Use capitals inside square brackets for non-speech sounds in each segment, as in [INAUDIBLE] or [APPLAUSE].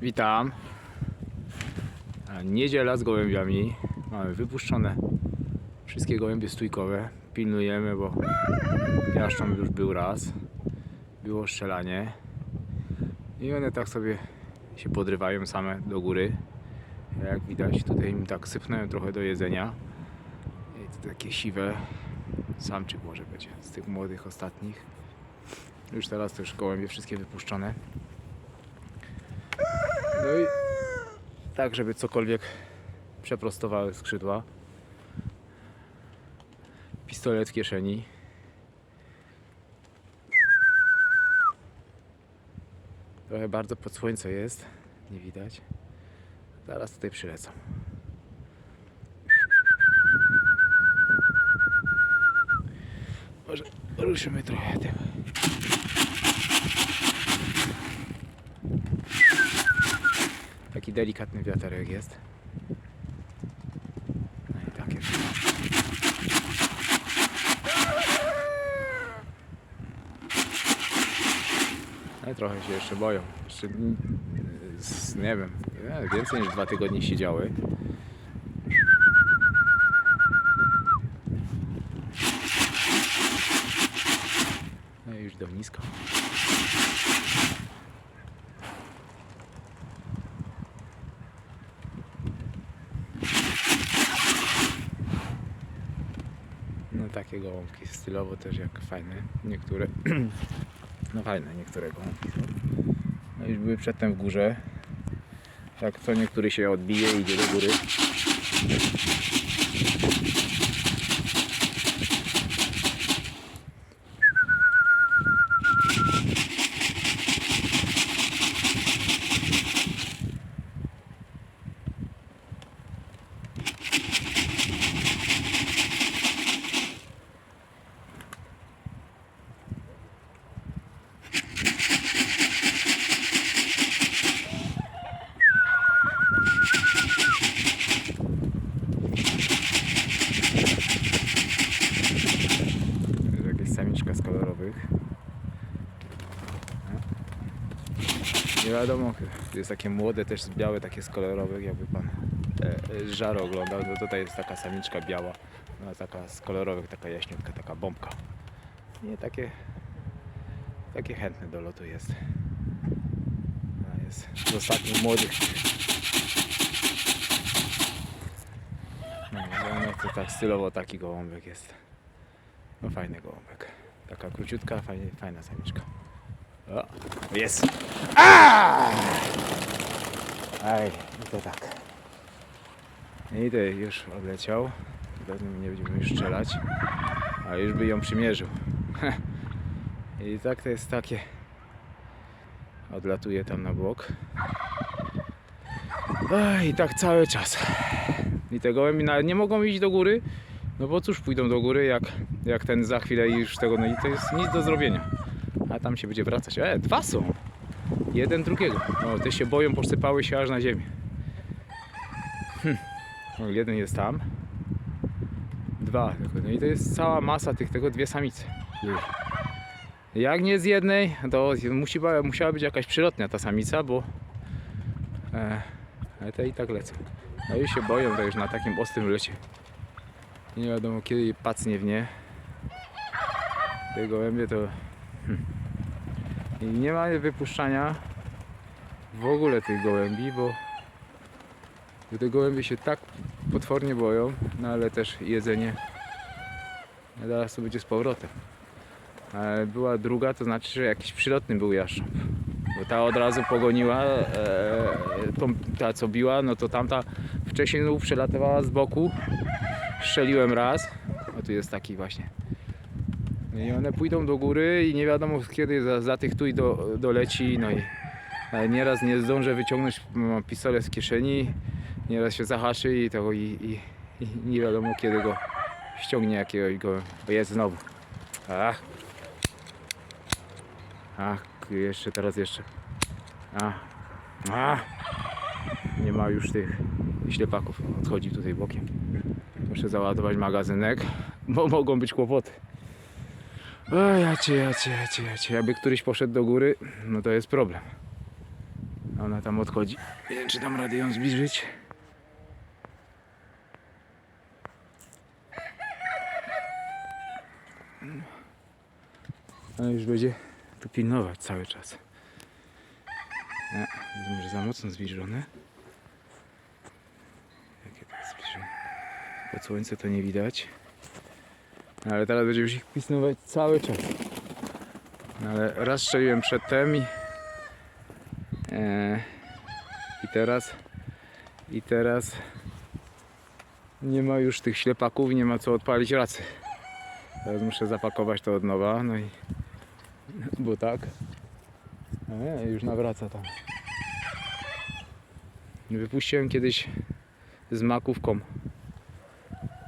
Witam. Niedziela z gołębiami. Mamy wypuszczone wszystkie gołębie stójkowe. Pilnujemy, bo jaszcząb już był raz. Było strzelanie. I one tak sobie się podrywają same do góry. Jak widać, tutaj im tak sypnąłem trochę do jedzenia. I to takie siwe. Samczyk może będzie z tych młodych ostatnich. Już teraz też gołębie wszystkie wypuszczone. No i tak, żeby cokolwiek przeprostowały skrzydła. Pistolet w kieszeni. Trochę bardzo pod słońce jest, nie widać. Zaraz tutaj przylecą. Może ruszymy trochę tym. Taki delikatny wiaterek jest. No i takie. No trochę się jeszcze boją. Jeszcze mm, nie wiem, nie, więcej niż dwa tygodnie siedziały. No i już do nisko. No takie gołąbki stylowo też jak fajne. Niektóre. [CLEARS THROAT] No fajne niektóre gołąbki są. No już były przedtem w górze. Tak co niektóry się odbije i idzie do góry. To jest jakaś samiczka z kolorowych. Nie wiadomo, to jest takie młode, też białe, takie z kolorowych, jakby pan e, e, żaro oglądał, to tutaj jest taka samiczka biała, no, taka z kolorowych, taka jaśniutka, taka bombka. Nie, takie, takie chętne do lotu jest. A jest z ostatnich młodych. No, no to tak stylowo taki gołąbek jest. No fajny gołąbek. Taka króciutka, fajnie, fajna samiczka. O, jest! Aj, i to tak. I to już odleciał. Teraz nie będziemy już strzelać. A już by ją przymierzył. [LAUGHS] I tak to jest takie. Odlatuje tam na bok. Ach, I tak cały czas. I te gołębi nawet nie mogą iść do góry, no bo cóż pójdą do góry, jak, jak ten za chwilę już tego, no i to jest nic do zrobienia. A tam się będzie wracać. E, dwa są. Jeden drugiego. No, te się boją, posypały się aż na ziemię. Hm. Jeden jest tam. Dwa. No i to jest cała masa tych, tego dwie samice. Już. Jak nie z jednej, to musi, musiała być jakaś przylotnia ta samica, bo e, ale te i tak lecą. No i się boją, to już na takim ostrym lecie. Nie wiadomo kiedy pacnie w nie. Te gołębie to... Hmm. I nie ma wypuszczania w ogóle tych gołębi, bo te gołębie się tak potwornie boją, no ale też jedzenie no zaraz to będzie z powrotem. Ale była druga, to znaczy, że jakiś przylotny był jaszcząb. Bo ta od razu pogoniła, e, tą, ta co biła, no to tamta wcześniej znów przelatywała z boku. Strzeliłem raz, a tu jest taki właśnie. I one pójdą do góry i nie wiadomo kiedy za, za tych tuj do, doleci, no i nieraz nie zdążę wyciągnąć pistolet z kieszeni, nieraz się zahaczy i, to, i, i, i nie wiadomo kiedy go ściągnie jakiegoś go, jest znowu. Ach. Ach, jeszcze teraz jeszcze. A. A. Nie ma już tych ślepaków. Odchodzi tutaj bokiem. Muszę załadować magazynek, bo mogą być kłopoty. O, ja cię, ja cię, ja cię, ja cię. Jakby któryś poszedł do góry, no to jest problem. Ona tam odchodzi. Nie wiem, czy dam radę ją zbliżyć. Ale już będzie tu pilnować cały czas. Jest może za mocno zbliżone. Jakie to jest zbliżone? Pod słońce to nie widać. Ale teraz będzie już ich pilnować cały czas. No, ale raz strzeliłem przedtem i, e, i teraz i teraz nie ma już tych ślepaków, nie ma co odpalić racy. Teraz muszę zapakować to od nowa, no i bo tak. Nie, już nawraca tam. Wypuściłem kiedyś z makówką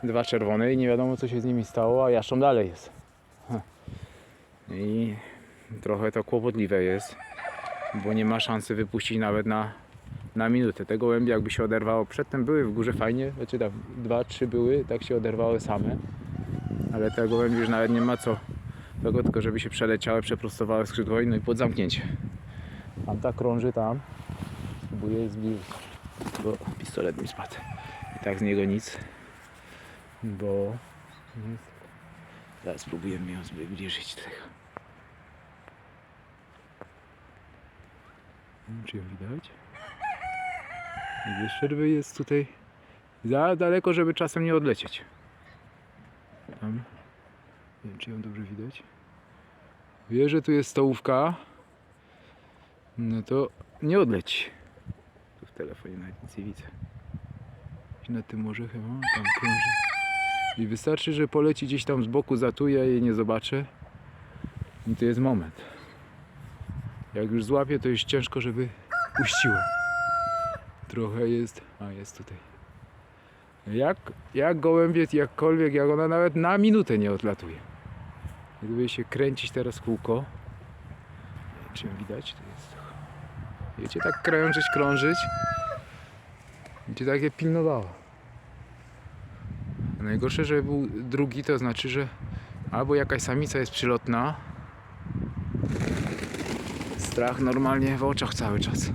dwa czerwone i nie wiadomo co się z nimi stało, a jaszczą dalej jest. I trochę to kłopotliwe jest, bo nie ma szansy wypuścić nawet na, na minutę. Te gołębie jakby się oderwało, przedtem były w górze fajnie, znaczy tam dwa, trzy były, tak się oderwały same, ale te gołębie już nawet nie ma co tego, tylko żeby się przeleciały, przeprostowały skrzydło no i pod zamknięcie. Tam ta krąży tam, próbuję zbliżyć, bo pistolet mi spadł. I tak z niego nic, bo Zaraz spróbujemy ją zbliżyć do tego. Nie wiem, czy ją widać. Przerwy jest tutaj za daleko, żeby czasem nie odlecieć. Tam. Nie wiem, czy ją dobrze widać. Wie, że tu jest stołówka. No to nie odleci. Tu w telefonie nawet nic nie widzę. I na tym morze chyba tam krąży. I wystarczy, że poleci gdzieś tam z boku, zatuje, ja jej nie zobaczę. I to jest moment. Jak już złapię, to już ciężko, żeby puściła. Trochę jest. A jest tutaj. Jak, jak gołębie, jakkolwiek, jak ona nawet na minutę nie odlatuje. Gdyby się kręcić teraz kółko. Nie wiem, czy ją widać? To jest. Wiecie, tak krążyć, krążyć. Cię takie pilnowała. Najgorsze, że był drugi, to znaczy, że albo jakaś samica jest przylotna. Strach normalnie w oczach cały czas.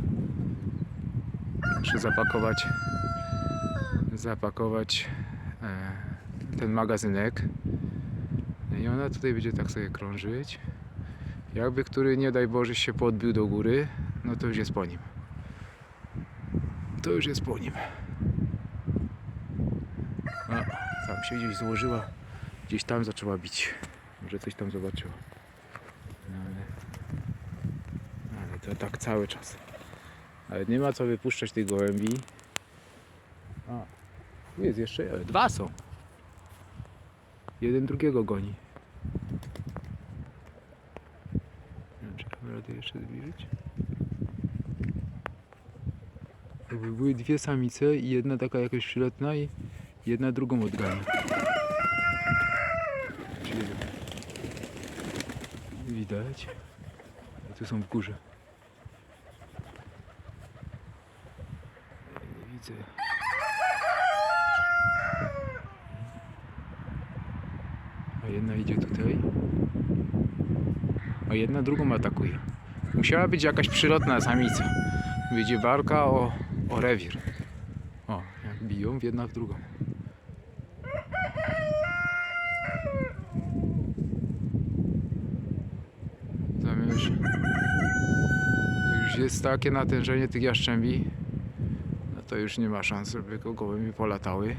Muszę zapakować zapakować e, ten magazynek. I ona tutaj będzie tak sobie krążyć. Jakby który nie daj Boże się podbił do góry, no to już jest po nim. To już jest po nim. A, tam się gdzieś złożyła. Gdzieś tam zaczęła bić. Może coś tam zobaczyła. No ale, ale to tak cały czas. Ale nie ma co wypuszczać tych gołębi. A, tu jest jeszcze, ale dwa są. Jeden drugiego goni. Nie wiem, czy dam radę jeszcze zbliżyć. Jakby były dwie samice i jedna taka jakaś przyletna i jedna drugą odgania. Widać. Tu są w górze. Nie widzę. A jedna idzie tutaj. A jedna drugą atakuje. Musiała być jakaś przylotna samica. Będzie walka o, o rewir. O, jak biją w jedna w drugą. Tam już, już jest takie natężenie tych jaszczębi, no to już nie ma szans, żeby go gołymi polatały.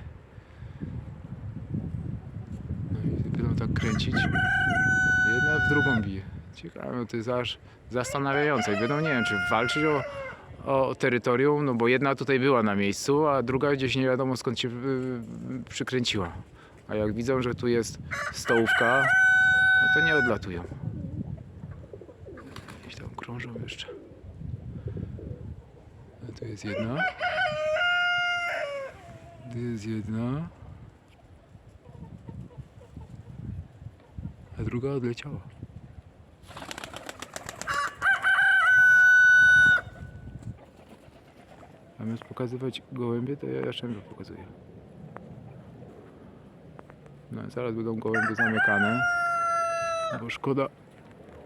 No i będą tak kręcić. Jedna w drugą bije. Ciekawe, to jest aż zastanawiające. Będą, nie wiem, czy walczyć o, o terytorium, no bo jedna tutaj była na miejscu, a druga gdzieś nie wiadomo skąd się y, y, przykręciła. A jak widzą, że tu jest stołówka, no to nie odlatują. Krążą jeszcze. A tu jest jedna. Tu jest jedna. A druga odleciała. Zamiast pokazywać gołębie, to ja jaszczębie pokazuję. No zaraz będą gołębie zamykane. Bo szkoda,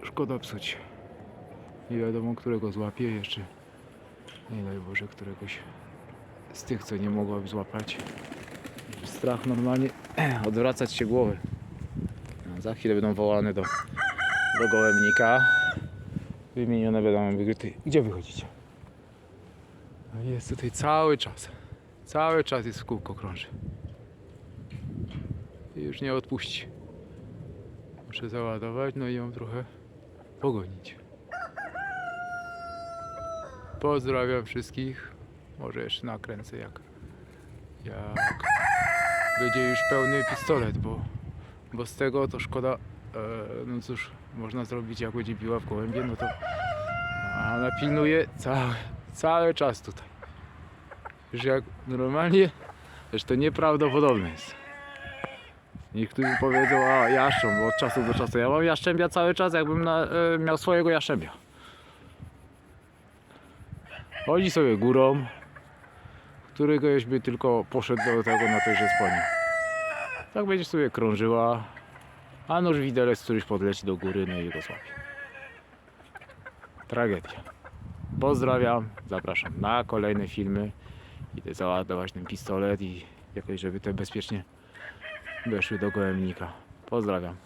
szkoda psuć. Nie wiadomo, którego złapie jeszcze. Nie daj Boże, któregoś z tych, co nie mogłaby złapać. Strach normalnie [CLEARS THROAT] odwracać się głowy. Za chwilę będą wołane do, do gołębnika. Wymienione będą wygryty. Gdzie wychodzicie? No jest tutaj cały czas. Cały czas jest w kółko krąży. I już nie odpuści. Muszę załadować, no i ją trochę pogonić. Pozdrawiam wszystkich. Może jeszcze nakręcę jak, jak będzie już pełny pistolet, bo, bo z tego to szkoda. E, no cóż, można zrobić jak będzie biła w gołębie, no to a ona pilnuje cały, cały czas tutaj. Już jak normalnie, że to nieprawdopodobne jest. Niektórzy powiedzą, a jaszcząb, bo od czasu do czasu. Ja mam jaszczębia cały czas, jakbym na, e, miał swojego jaszczębia. Chodzi sobie górą, któregoś by tylko poszedł do tego na tej sponie. Tak będzie sobie krążyła, a nóż widelec któryś podleci do góry, no i go złapie. Tragedia. Pozdrawiam, zapraszam na kolejne filmy. Idę załadować ten pistolet i jakoś, żeby te bezpiecznie weszły do gołębnika. Pozdrawiam.